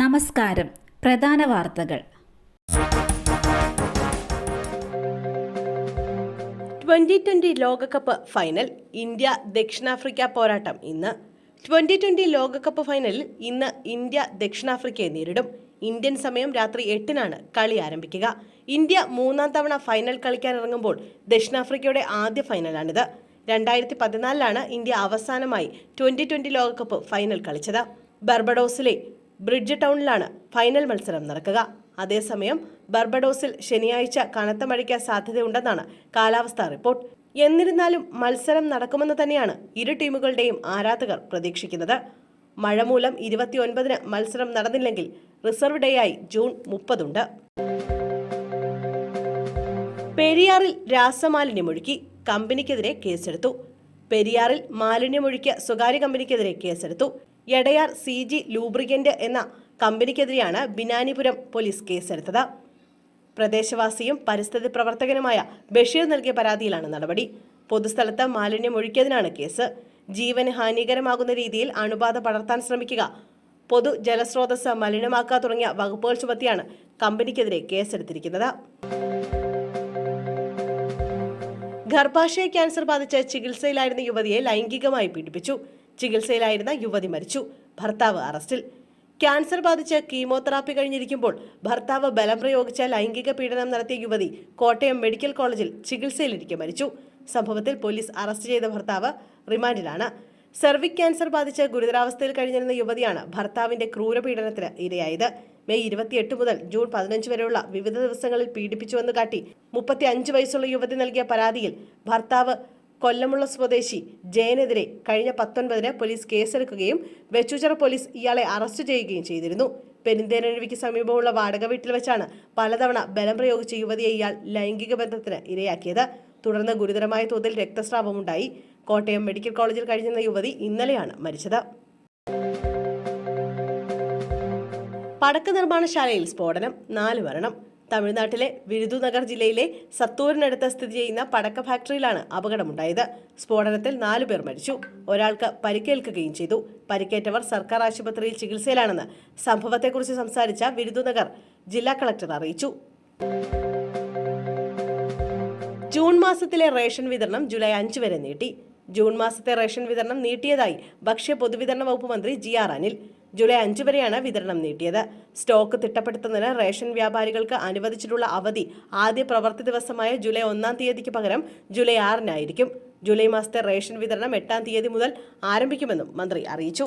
നമസ്കാരം. പ്രധാന വാർത്തകൾ. ട്വന്റി ട്വന്റി ലോകകപ്പ് ഫൈനൽ ഇന്ത്യ ദക്ഷിണാഫ്രിക്ക പോരാട്ടം ഇന്ന്. ട്വന്റി ട്വന്റി ലോകകപ്പ് ഫൈനലിൽ ഇന്ന് ഇന്ത്യ ദക്ഷിണാഫ്രിക്കയെ നേരിടും. ഇന്ത്യൻ സമയം രാത്രി എട്ടിനാണ് കളി ആരംഭിക്കുക. ഇന്ത്യ മൂന്നാം തവണ ഫൈനൽ കളിക്കാൻ ഇറങ്ങുമ്പോൾ ദക്ഷിണാഫ്രിക്കയുടെ ആദ്യ ഫൈനലാണിത്. രണ്ടായിരത്തി പതിനാലിലാണ് ഇന്ത്യ അവസാനമായി ട്വന്റി ട്വന്റി ലോകകപ്പ് ഫൈനൽ കളിച്ചത്. ബർബഡോസിലെ ബ്രിഡ്ജ് ടൗണിലാണ് ഫൈനൽ മത്സരം നടക്കുക. അതേസമയം ബർബഡോസിൽ ശനിയാഴ്ച കനത്ത മഴയ്ക്ക് സാധ്യതയുണ്ടെന്നാണ് കാലാവസ്ഥാ റിപ്പോർട്ട്. എന്നിരുന്നാലും മത്സരം നടക്കുമെന്ന് തന്നെയാണ് ഇരു ടീമുകളുടെയും ആരാധകർ പ്രതീക്ഷിക്കുന്നത്. മഴ മൂലം ഇരുപത്തിയൊൻപതിന് മത്സരം നടന്നില്ലെങ്കിൽ റിസർവ് ഡേ ആയി ജൂൺ മുപ്പതുണ്ട്. പെരിയാറിൽ രാസമാലിന്യമൊഴുക്കി കമ്പനിക്കെതിരെ കേസെടുത്തു. പെരിയാറിൽ മാലിന്യമൊഴുക്കിയ സ്വകാര്യ കമ്പനിക്കെതിരെ കേസെടുത്തു. എടയാർ സി ജി ലൂബ്രിഗന്റ് എന്ന കമ്പനിക്കെതിരെയാണ് ബിനാനിപുരം പോലീസ് കേസെടുത്തത്. പ്രദേശവാസിയും പരിസ്ഥിതി പ്രവർത്തകനുമായ ബഷീർ നൽകിയ പരാതിയിലാണ് നടപടി. പൊതുസ്ഥലത്ത് മാലിന്യം ഒഴുക്കിയതിനാണ് കേസ്. ജീവന് ഹാനികരമാകുന്ന രീതിയിൽ അണുബാധ പടർത്താൻ ശ്രമിക്കുക പൊതു ജലസ്രോതസ് മലിനമാക്കുക തുടങ്ങിയ വകുപ്പുകൾ ചുമത്തിയാണ് കമ്പനിക്കെതിരെ കേസെടുത്തിരിക്കുന്നത്. ഗർഭാശയ ക്യാൻസർ ബാധിച്ച് ചികിത്സയിലായിരുന്ന യുവതിയെ ലൈംഗികമായി പീഡിപ്പിച്ചു. ചികിത്സയിലായിരുന്ന യുവതി മരിച്ചു. ഭർത്താവ് അറസ്റ്റിൽ. ക്യാൻസർ ബാധിച്ച് കീമോതെറാപ്പി കഴിഞ്ഞിരിക്കുമ്പോൾ ഭർത്താവ് ബലം പ്രയോഗിച്ച ലൈംഗിക പീഡനം നടത്തിയ യുവതി കോട്ടയം മെഡിക്കൽ കോളേജിൽ ചികിത്സയിലിരിക്കെ മരിച്ചു. സംഭവത്തിൽ പോലീസ് അറസ്റ്റ് ചെയ്ത ഭർത്താവ് റിമാൻഡിലാണ്. സെർവിക് ക്യാൻസർ ബാധിച്ച് ഗുരുതരാവസ്ഥയിൽ കഴിഞ്ഞിരുന്ന യുവതിയാണ് ഭർത്താവിന്റെ ക്രൂരപീഡനത്തിന് ഇരയായത്. മെയ് ഇരുപത്തിയെട്ട് മുതൽ ജൂൺ പതിനഞ്ച് വരെയുള്ള വിവിധ ദിവസങ്ങളിൽ പീഡിപ്പിച്ചുവെന്ന് കാട്ടി മുപ്പത്തി അഞ്ച് വയസ്സുള്ള യുവതി നൽകിയ പരാതിയിൽ ഭർത്താവ് കൊല്ലമുള്ള സ്വദേശി ജയനെതിരെ കഴിഞ്ഞ പത്തൊൻപതിന് പോലീസ് കേസെടുക്കുകയും വെച്ചുചിറ പോലീസ് ഇയാളെ അറസ്റ്റ് ചെയ്യുകയും ചെയ്തിരുന്നു. പെരിന്തേനഴിവിക്ക് സമീപമുള്ള വാടക വീട്ടിൽ വെച്ചാണ് പലതവണ ബലം പ്രയോഗിച്ച യുവതിയെ ഇയാൾ ലൈംഗിക ബന്ധത്തിന് ഇരയാക്കിയത്. തുടർന്ന് ഗുരുതരമായ തോതിൽ രക്തസ്രാവമുണ്ടായി. കോട്ടയം മെഡിക്കൽ കോളേജിൽ കഴിഞ്ഞിരുന്ന യുവതി ഇന്നലെയാണ് മരിച്ചത്. പടക്ക നിർമ്മാണശാലയിൽ സ്ഫോടനം നാല് മരണം. തമിഴ്നാട്ടിലെ വിരുദുനഗർ ജില്ലയിലെ സത്തൂരിനടുത്ത് സ്ഥിതി ചെയ്യുന്ന പടക്ക ഫാക്ടറിയിലാണ് അപകടമുണ്ടായത്. സ്ഫോടനത്തിൽ നാലു പേർ മരിച്ചു. ഒരാൾക്ക് പരിക്കേൽക്കുകയും ചെയ്തു. പരിക്കേറ്റവർ സർക്കാർ ആശുപത്രിയിൽ ചികിത്സയിലാണെന്ന് സംഭവത്തെക്കുറിച്ച് സംസാരിച്ച വിരുദുനഗർ ജില്ലാ കളക്ടർ അറിയിച്ചു. ജൂൺ മാസത്തിലെ റേഷൻ വിതരണം ജൂലൈ അഞ്ച് വരെ നീട്ടി. ജൂൺ മാസത്തെ റേഷൻ വിതരണം നീട്ടിയതായി ഭക്ഷ്യ പൊതുവിതരണ വകുപ്പ് മന്ത്രി ജി ആർ അനിൽ. ജൂലൈ അഞ്ച് വരെയാണ് വിതരണം നീട്ടിയത്. സ്റ്റോക്ക് തിട്ടപ്പെടുത്തുന്നതിന് റേഷൻ വ്യാപാരികൾക്ക് അനുവദിച്ചിട്ടുള്ള അവധി ആദ്യ പ്രവൃത്തി ദിവസമായ ജൂലൈ ഒന്നാം തീയതിക്ക് പകരം ജൂലൈ ആറിനായിരിക്കും. ജൂലൈ മാസത്തെ റേഷൻ വിതരണം എട്ടാം തീയതി മുതൽ ആരംഭിക്കുമെന്നും മന്ത്രി അറിയിച്ചു.